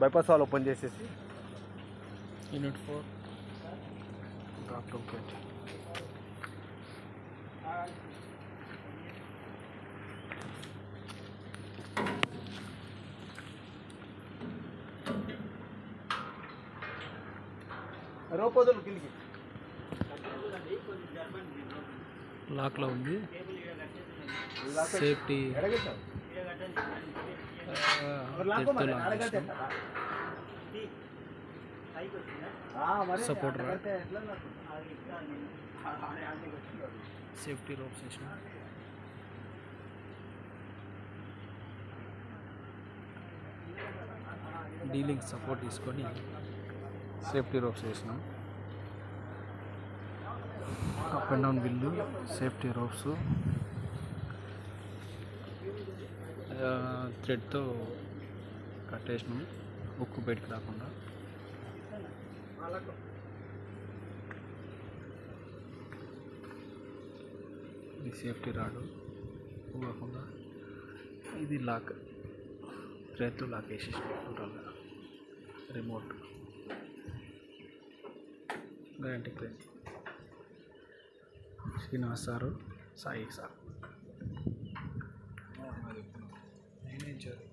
Bypass wall open చేసేసి. Unit four down twenty రోపోదులు కిందికి. లాక్లో ఉంది. Safety rack. సేఫ్టీ రోప్స్ వేసిన డీలింగ్ సపోర్ట్ తీసుకొని సేఫ్టీ రోప్స్ వేసినాం up and down bill safety ropes థ్రెడ్తో కట్టేసినాం. ఉక్కు బయటకు రాకుండా. ఇది సేఫ్టీ రాడు. పోకుండా ఇది లాక్. రేతు లాక్ వేసేసి టోటల్గా. Remote. Guarantee claim. Srinivas sir Sai sir. నేనే ఇచ్చారు